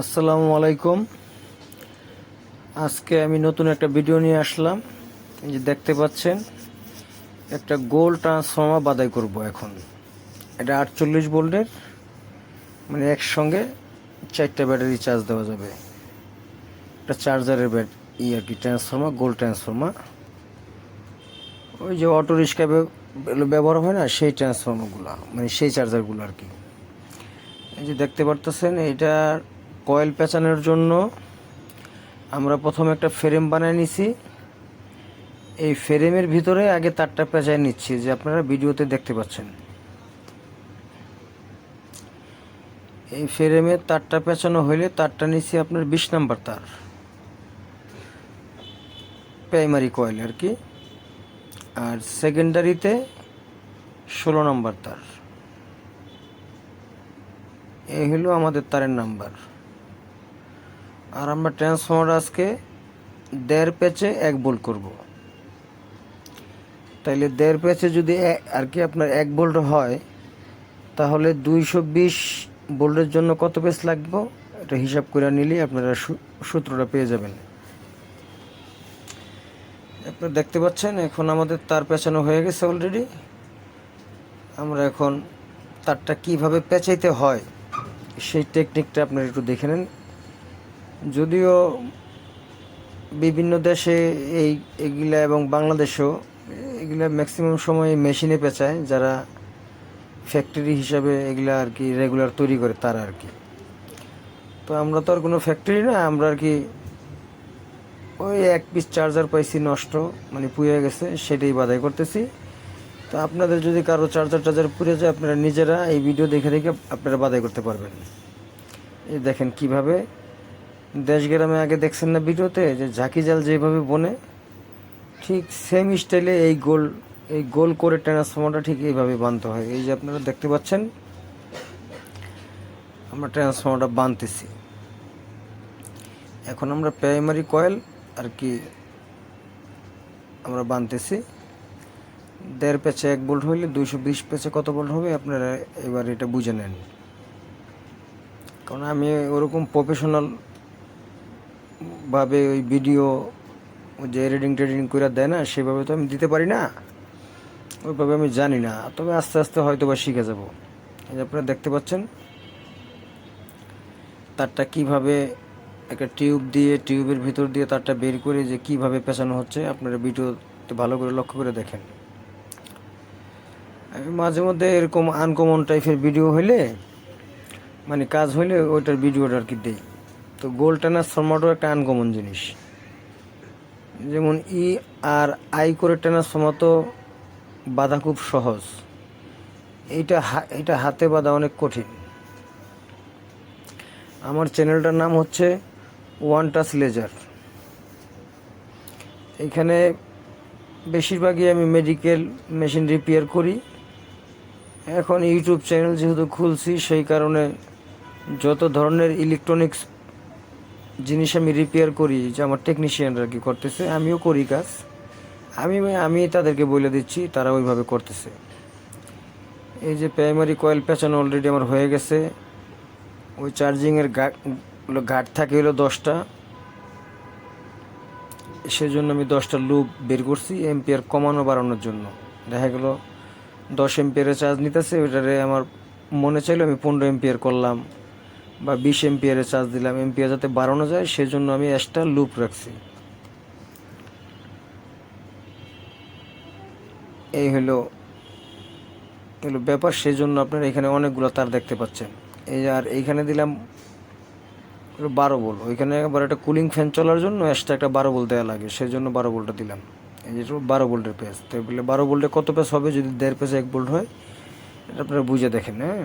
আসসালামু আলাইকুম। আজকে আমি নতুন একটা ভিডিও নিয়ে আসলাম। যে দেখতে পাচ্ছেন, একটা গোল ট্রান্সফর্মার বাদাই করব এখন। এটা আটচল্লিশ ভোল্টের মানে একসঙ্গে চারটা ব্যাটারি চার্জ দেওয়া যাবে। একটা চার্জারের ব্যাট, ই আর কি, ট্রান্সফর্মার, গোল ট্রান্সফর্মার। ওই যে অটো রিক্সা ব্যবহার হয় না, সেই ট্রান্সফর্মারগুলো মানে সেই চার্জারগুলো আর কি। এই যে দেখতে পারতেছেন, এইটার কয়েল পেঁচানোর জন্য আমরা প্রথমে একটা ফ্রেম বানিয়ে নিছি। এই ফ্রেমের ভিতরে আগে তারটা পেঁচায় নিচ্ছি, যে আপনারা ভিডিওতে দেখতে পাচ্ছেন। এই ফ্রেমের তারটা পেঁচানো হইলে তারটা নিচ্ছি আপনার বিশ নাম্বার তার। প্রাইমারি কয়েল আর কি। আর সেকেন্ডারিতে ষোলো নাম্বার তার। এই হলো আমাদের তারের নাম্বার। আর আমরা ট্রান্সফর্মার আজকে দেড় প্যাচে এক বোল্ট করব। তাইলে দেড় প্যাচে যদি আর কি আপনার এক বোল্ট হয়, তাহলে দুইশো বিশ বোল্টের জন্য কত পেস লাগবে? এটা হিসাব করে নিলেই আপনারা সূত্রটা পেয়ে যাবেন। আপনারা দেখতে পাচ্ছেন, এখন আমাদের তার পেঁচানো হয়ে গেছে অলরেডি আমরা এখন তারটা কীভাবে পেঁচাইতে হয়, সেই টেকনিকটা আপনারা একটু দেখে নেন। যদিও বিভিন্ন দেশে এই এগুলা এবং বাংলাদেশেও এগুলা ম্যাক্সিমাম সময় মেশিনে পেঁচায়, যারা ফ্যাক্টরি হিসাবে এগুলা আর কি রেগুলার তৈরি করে তারা আর কি। তো আমরা তো আর কোনো ফ্যাক্টরি না, আমরা আর কি ওই এক পিস চার্জার পাইছি, নষ্ট মানে পুড়ে গেছে, সেটাই বাধাই করতেছি। তো আপনাদের যদি কারও চার্জার টার্জার পুড়ে যায়, আপনারা নিজেরা এই ভিডিও দেখে দেখে আপনারা বাধাই করতে পারবেন। এই দেখেন কীভাবে দেশ গ্রামে আগে দেখছেন না ভিডিওতে, যে ঝাঁকি জাল যেভাবে বনে, ঠিক সেম স্টাইলে এই গোল এই গোল করে ট্রান্সফর্মারটা ঠিক এইভাবে বানতে হয়। এই যে আপনারা দেখতে পাচ্ছেন, আমরা ট্রান্সফর্মারটা বানতেছি। এখন আমরা প্রাইমারি কয়েল আর কি আমরা বানতেছি। দেড় পেঁচে এক বোল্ট হইলে দুইশো বিশ পেঁচে কত বোল্ট হবে, আপনারা এবার এটা বুঝে নেন। কারণ আমি ওরকম প্রফেশনাল ভাবে ওই ভিডিও যে এডিটিং টেডিটিং করে দেয় না, সেভাবে তো আমি দিতে পারি না। ওইভাবে আমি জানি না। তবে আস্তে আস্তে হয়তো বা শিখে যাব। আপনারা দেখতে পাচ্ছেন, তারটা কীভাবে একটা টিউব দিয়ে, টিউবের ভিতর দিয়ে তারটা বের করে যে কীভাবে পেঁচানো হচ্ছে, আপনারা ভিডিওতে ভালো করে লক্ষ্য করে দেখেন। আমি মাঝে মধ্যে এরকম আনকমন টাইপের ভিডিও হইলে মানে কাজ হইলে ওইটার ভিডিওটা আর কি দেই। তো গোল ট্রান্সফর্মারও একটা আনকমন জিনিস। যেমন ই আর আই করে ট্রান্সফর্মার তো বাঁধা খুব সহজ। এইটা হা- এটা হাতে বাঁধা অনেক কঠিন। আমার চ্যানেলটার নাম হচ্ছে ওয়ান টাচ লেজার। এখানে বেশিরভাগই আমি মেডিকেল মেশিন রিপেয়ার করি। এখন ইউটিউব চ্যানেল যেহেতু খুলছি, সেই কারণে যত ধরনের ইলেকট্রনিক্স জিনিস আমি রিপেয়ার করি, যে আমার টেকনিশিয়ানরা কি করতেছে, আমিও করি কাজ। আমি আমি তাদেরকে বলে দিচ্ছি, তারা ওইভাবে করতেছে। এই যে প্রাইমারি কয়েল পেঁচানো অলরেডি আমার হয়ে গেছে। ওই চার্জিংয়ের ঘাট থাকে হলো দশটা। সেজন্য আমি দশটা লুপ বের করছি এম্পিয়ার কমানো, বাড়ানোর জন্য। দেখা গেল, দশ এম্পিয়ারে চার্জ নিতেছে, ওইটারে আমার মনে চাইলো আমি পনেরো এম্পিয়ার করলাম। বা বিশ এম্পিয়ারে চার্জ দিলাম এম্পিয়ার যাতে বাড়ানো যায়, সেজন্য আমি এক্সট্রা লুপ রাখছি। এই হলো হলো ব্যাপার সেই জন্য আপনারা এখানে অনেকগুলো তার দেখতে পাচ্ছেন। এই আর এইখানে দিলাম বারো বোল্ট ওইখানে আবার একটা কুলিং ফ্যান চলার জন্য এক্সট্রা একটা বারো বোল্ট দেওয়া লাগে সেই জন্য বারো বোল্টটা দিলাম। এই যে বারো বোল্টের পেস তো বলে বারো বোল্টে কত পেস হবে? যদি দেড় পেসে এক বোল্ট হয়, এটা আপনারা বুঝে দেখেন হ্যাঁ?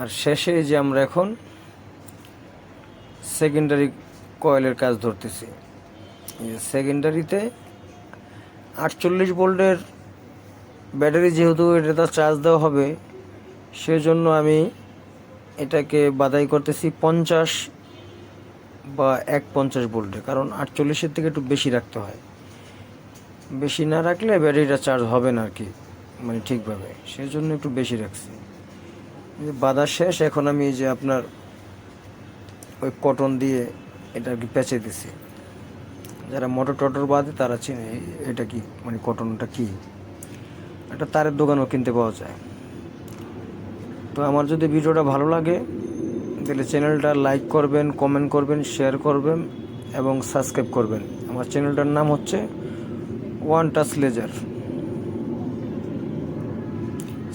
আর শেষে যে আমরা এখন সেকেন্ডারি কয়েলের কাজ ধরতেছি। সেকেন্ডারিতে আটচল্লিশ ভোল্টের ব্যাটারি যেহেতু এটা তার চার্জ দেওয়া হবে, সেজন্য আমি এটাকে বাদাই করতেছি পঞ্চাশ বা এক পঞ্চাশ ভোল্টে, কারণ আটচল্লিশের থেকে একটু বেশি রাখতে হয়। বেশি না রাখলে ব্যাটারিটা চার্জ হবে না আর কি মানে ঠিকভাবে সেই জন্য একটু বেশি রাখছি। বাঁধা শেষ, এখন আমি যে আপনার ওই কটন দিয়ে এটা আর কি পেঁচে দিছি। যারা মোটর টটর বাদে তারা চিনে এটা কি মানে কটনটা কি। এটা তারের দোকানও কিনতে পাওয়া যায়। তো আমার যদি ভিডিওটা ভালো লাগে, তাহলে চ্যানেলটা লাইক করবেন কমেন্ট করবেন শেয়ার করবেন এবং সাবস্ক্রাইব করবেন। আমার চ্যানেলটার নাম হচ্ছে ওয়ান টাচ লেজার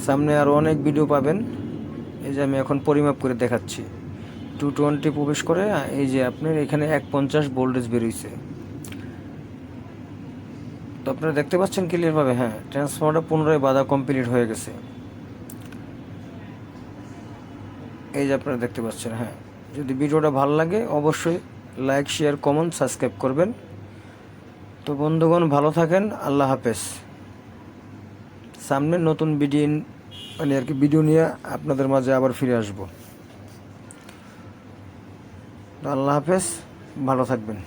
সামনে আরও অনেক ভিডিও পাবেন। এই যে আমি এখন পরিমাপ করে দেখাচ্ছি। টু টোয়েন্টি প্রবেশ করে, এই যে আপনার এখানে এক পঞ্চাশ ভোল্টেজ বেরোইছে। তো আপনারা দেখতে পাচ্ছেন ক্লিয়ারভাবে হ্যাঁ ট্রান্সফর্মারটা পুনরায় বাধা কমপ্লিট হয়ে গেছে। এই যে আপনারা দেখতে পাচ্ছেন হ্যাঁ যদি ভিডিওটা ভালো লাগে, অবশ্যই লাইক শেয়ার কমেন্ট সাবস্ক্রাইব করবেন। তো বন্ধুগণ, ভালো থাকেন, আল্লাহ হাফেজ। সামনে নতুন ভিডিও মানে আর কি ভিডিও নিয়ে আপনাদের মাঝে আবার ফিরে আসব। আল্লাহ হাফেজ ভালো থাকবেন।